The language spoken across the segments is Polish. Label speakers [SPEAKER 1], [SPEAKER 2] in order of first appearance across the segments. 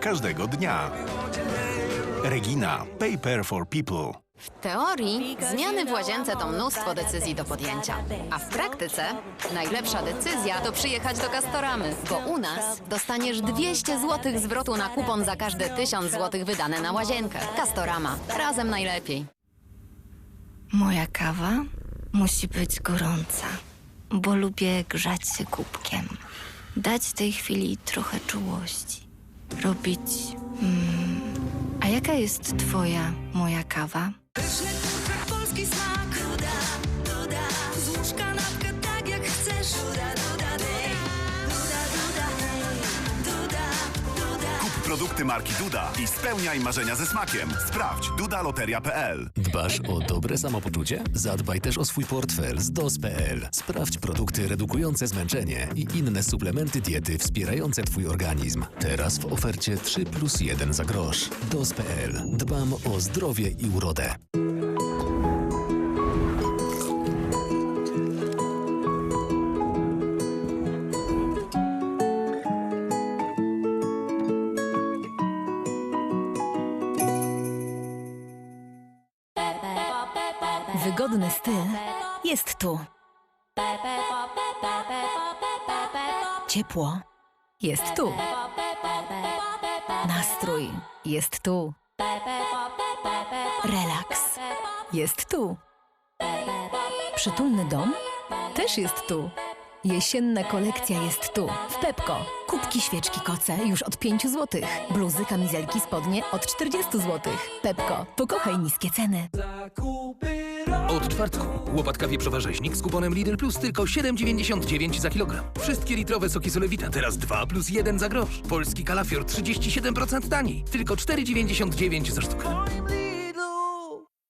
[SPEAKER 1] każdego dnia. Regina. Paper for people.
[SPEAKER 2] W teorii zmiany w łazience to mnóstwo decyzji do podjęcia, a w praktyce najlepsza decyzja to przyjechać do Castoramy, bo u nas dostaniesz 200 zł zwrotu na kupon za każde 1000 zł wydane na łazienkę. Castorama. Razem najlepiej.
[SPEAKER 3] Moja kawa musi być gorąca, bo lubię grzać się kubkiem. Dać tej chwili trochę czułości. Robić. Mm. A jaka jest Twoja, moja kawa?
[SPEAKER 4] Pyszny polski smak
[SPEAKER 5] produkty marki Duda i spełniaj marzenia ze smakiem. Sprawdź dudaloteria.pl
[SPEAKER 6] Dbasz o dobre samopoczucie? Zadbaj też o swój portfel z DOS.pl. Sprawdź produkty redukujące zmęczenie i inne suplementy diety wspierające Twój organizm. Teraz w ofercie 3 plus 1 za grosz. DOS.pl. Dbam o zdrowie i urodę.
[SPEAKER 7] Wygodny styl jest tu. Ciepło jest tu. Nastrój jest tu. Relaks jest tu. Przytulny dom też jest tu. Jesienna kolekcja jest tu. W Pepko. Kubki, świeczki, koce już od 5 zł. Bluzy, kamizelki, spodnie od 40 zł. Pepko. Pokochaj niskie ceny.
[SPEAKER 8] Od czwartku łopatka wieprzowa rzeźnik z kuponem Lidl Plus tylko 7,99 za kilogram. Wszystkie litrowe soki Solewita teraz 2 plus 1 za grosz. Polski kalafior 37% taniej. Tylko 4,99 za sztukę.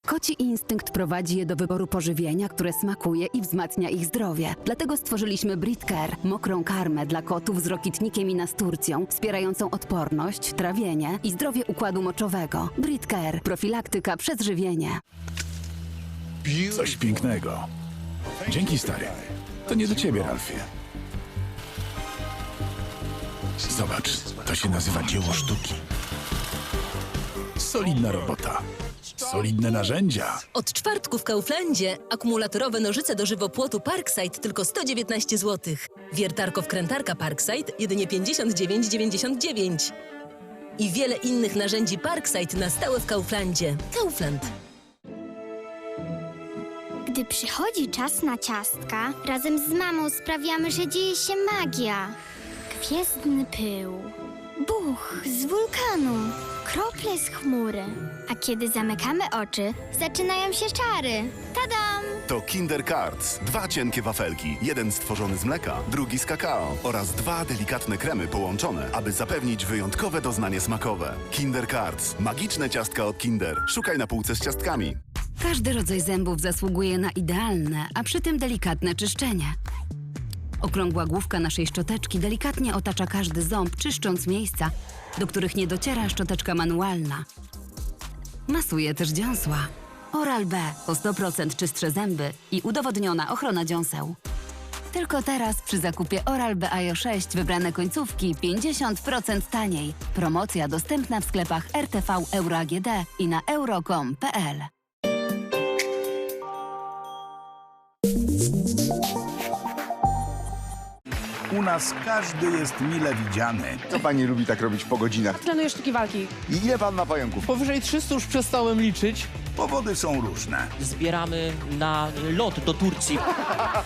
[SPEAKER 9] Koci instynkt prowadzi je do wyboru pożywienia, które smakuje i wzmacnia ich zdrowie. Dlatego stworzyliśmy Britcare, mokrą karmę dla kotów z rokitnikiem i nasturcją, wspierającą odporność, trawienie i zdrowie układu moczowego. Britcare, profilaktyka przez żywienie.
[SPEAKER 10] Coś pięknego. Dzięki, stary. To nie do ciebie, Ralfie. Zobacz, to się nazywa dzieło sztuki. Solidna robota. Solidne narzędzia.
[SPEAKER 7] Od czwartku w Kauflandzie akumulatorowe nożyce do żywopłotu Parkside tylko 119 zł. Wiertarko-wkrętarka Parkside jedynie 59,99. I wiele innych narzędzi Parkside na stałe w Kauflandzie. Kaufland.
[SPEAKER 11] Gdy przychodzi czas na ciastka, razem z mamą sprawiamy, że dzieje się magia. Gwiezdny pył, buch z wulkanu, krople z chmury. A kiedy zamykamy oczy, zaczynają się czary. Tadam!
[SPEAKER 5] To Kinder Cards. Dwa cienkie wafelki. Jeden stworzony z mleka, drugi z kakao. Oraz dwa delikatne kremy połączone, aby zapewnić wyjątkowe doznanie smakowe. Kinder Cards. Magiczne ciastka od Kinder. Szukaj na półce z ciastkami.
[SPEAKER 9] Każdy rodzaj zębów zasługuje na idealne, a przy tym delikatne czyszczenie. Okrągła główka naszej szczoteczki delikatnie otacza każdy ząb, czyszcząc miejsca, do których nie dociera szczoteczka manualna. Masuje też dziąsła. Oral-B o 100% czystsze zęby i udowodniona ochrona dziąseł. Tylko teraz przy zakupie Oral-B IO 6 wybrane końcówki 50% taniej. Promocja dostępna w sklepach RTV Euro AGD i na euro.com.pl.
[SPEAKER 10] U nas każdy jest mile widziany.
[SPEAKER 12] Co pani lubi tak robić po godzinach?
[SPEAKER 13] Trenuję sztuki walki.
[SPEAKER 12] I ile pan ma pająków?
[SPEAKER 13] Powyżej 300 już przestałem liczyć.
[SPEAKER 10] Powody są różne,
[SPEAKER 13] Zbieramy na lot do Turcji.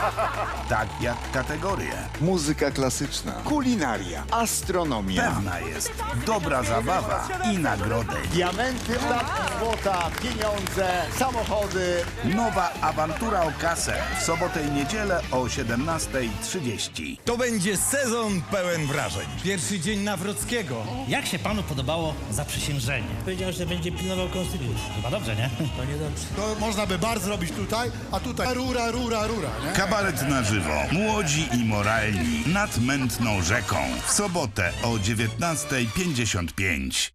[SPEAKER 10] tak jak kategorie.
[SPEAKER 12] Muzyka klasyczna, kulinaria, astronomia.
[SPEAKER 10] Pewna jest dobra zabawa i nagrody.
[SPEAKER 12] Diamenty, ptaki, złota, pieniądze, samochody.
[SPEAKER 10] Nowa awantura o kasę w sobotę i niedzielę o 17.30.
[SPEAKER 14] To będzie sezon pełen wrażeń. Pierwszy dzień Nawrockiego. Jak się panu podobało zaprzysiężenie?
[SPEAKER 13] Powiedział, że będzie pilnował konstytucji.
[SPEAKER 14] Chyba dobrze, nie?
[SPEAKER 13] To niedobrze.
[SPEAKER 15] To można by bar zrobić tutaj, a tutaj rura, rura, rura, nie?
[SPEAKER 10] Kabaret na żywo. Młodzi i moralni nad mętną rzeką. W sobotę o 19.55.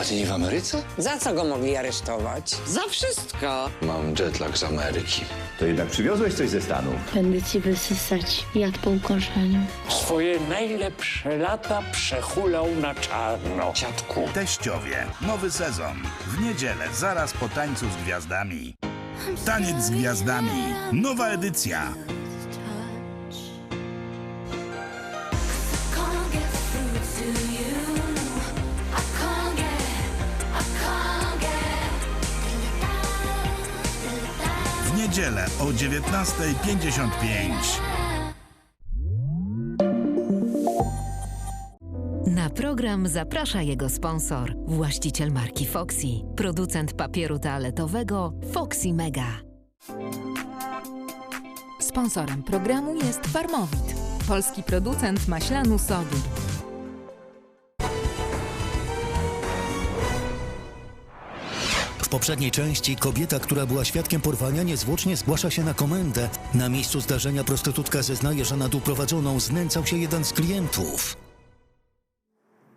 [SPEAKER 12] A ty nie w Ameryce?
[SPEAKER 13] Za co go mogli aresztować?
[SPEAKER 16] Za wszystko.
[SPEAKER 12] Mam jetlag z Ameryki.
[SPEAKER 16] To jednak przywiozłeś coś ze Stanów.
[SPEAKER 17] Będę ci wysysać jad po ukończeniu.
[SPEAKER 18] Swoje najlepsze lata przehulał na czarno. Dziadku.
[SPEAKER 19] Teściowie. Nowy sezon. W niedzielę, zaraz po tańcu z gwiazdami. Taniec z gwiazdami. Nowa edycja. Niedzielę o 19.55.
[SPEAKER 20] Na program zaprasza jego sponsor, właściciel marki Foxy, producent papieru toaletowego Foxy Mega.
[SPEAKER 21] Sponsorem programu jest Farmowit, polski producent maślanu sodu.
[SPEAKER 22] Poprzedniej części kobieta, która była świadkiem porwania, niezwłocznie zgłasza się na komendę. Na miejscu zdarzenia prostytutka zeznaje, że nad uprowadzoną znęcał się jeden z klientów.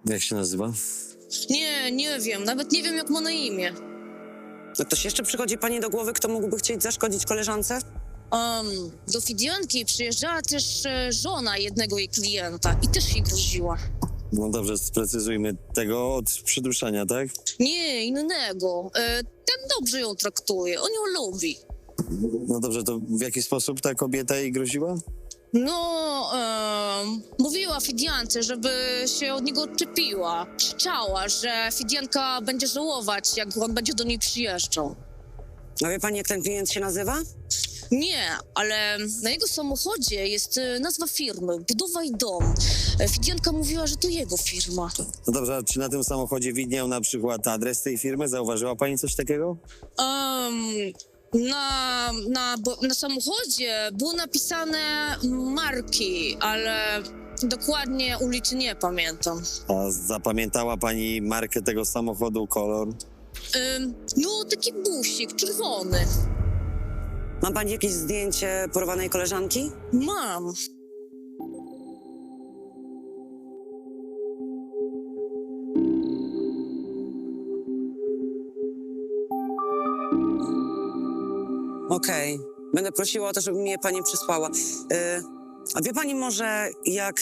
[SPEAKER 23] Jak się nazywa?
[SPEAKER 24] Nie, nie wiem. Nawet nie wiem, jak ma na imię.
[SPEAKER 25] No ktoś jeszcze przychodzi pani do głowy, kto mógłby chcieć zaszkodzić koleżance?
[SPEAKER 24] Um, do Fidianki przyjeżdżała też e, żona jednego jej klienta i też jej groziła.
[SPEAKER 23] No dobrze, sprecyzujmy tego od przyduszania, tak?
[SPEAKER 24] Nie, innego. E, ten dobrze ją traktuje, on ją lubi.
[SPEAKER 23] No dobrze, to w jaki sposób ta kobieta jej groziła?
[SPEAKER 24] No, em, mówiła Fidiance, żeby się od niego odczepiła. Krzyczała, że Fidianka będzie żałować, jak on będzie do niej przyjeżdżał.
[SPEAKER 25] A wie pani, jak ten klient się nazywa?
[SPEAKER 24] Nie, ale na jego samochodzie jest e, nazwa firmy, Budowa i Dom. E, Fidianka mówiła, że to jego firma.
[SPEAKER 23] No dobrze, a czy na tym samochodzie widniał na przykład adres tej firmy? Zauważyła pani coś takiego?
[SPEAKER 24] Um, na, na, na samochodzie było napisane marki, ale dokładnie ulicy nie pamiętam.
[SPEAKER 23] A zapamiętała pani markę tego samochodu, kolor?
[SPEAKER 24] No, taki busik, czerwony.
[SPEAKER 25] Ma pani jakieś zdjęcie porwanej koleżanki?
[SPEAKER 24] Mam.
[SPEAKER 25] Okej. Będę prosiła o to, żeby mi je pani przysłała. Y, a wie pani może, jak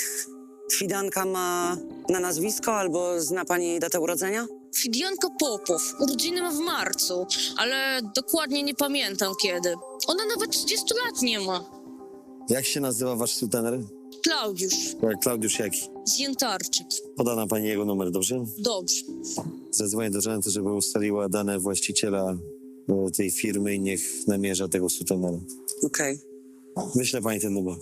[SPEAKER 25] Fidanka ma na nazwisko albo zna pani datę urodzenia?
[SPEAKER 24] Fidianka Popow, urodziny ma w marcu, ale dokładnie nie pamiętam kiedy. Ona nawet 30 lat nie ma.
[SPEAKER 23] Jak się nazywa wasz sutener?
[SPEAKER 24] Klaudiusz,
[SPEAKER 23] Klaudiusz jaki?
[SPEAKER 24] Zjętarczyk.
[SPEAKER 23] Podana pani jego numer, dobrze?
[SPEAKER 24] Dobrze.
[SPEAKER 23] Zadzwonię do żony, żeby ustaliła dane właściciela e, tej firmy i niech namierza tego sutenera.
[SPEAKER 25] Okej.
[SPEAKER 23] Wyślę pani ten numer.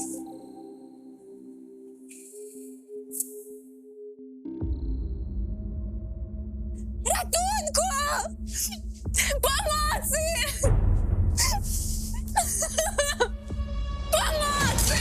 [SPEAKER 4] Ратунку! Помоці! Помоці!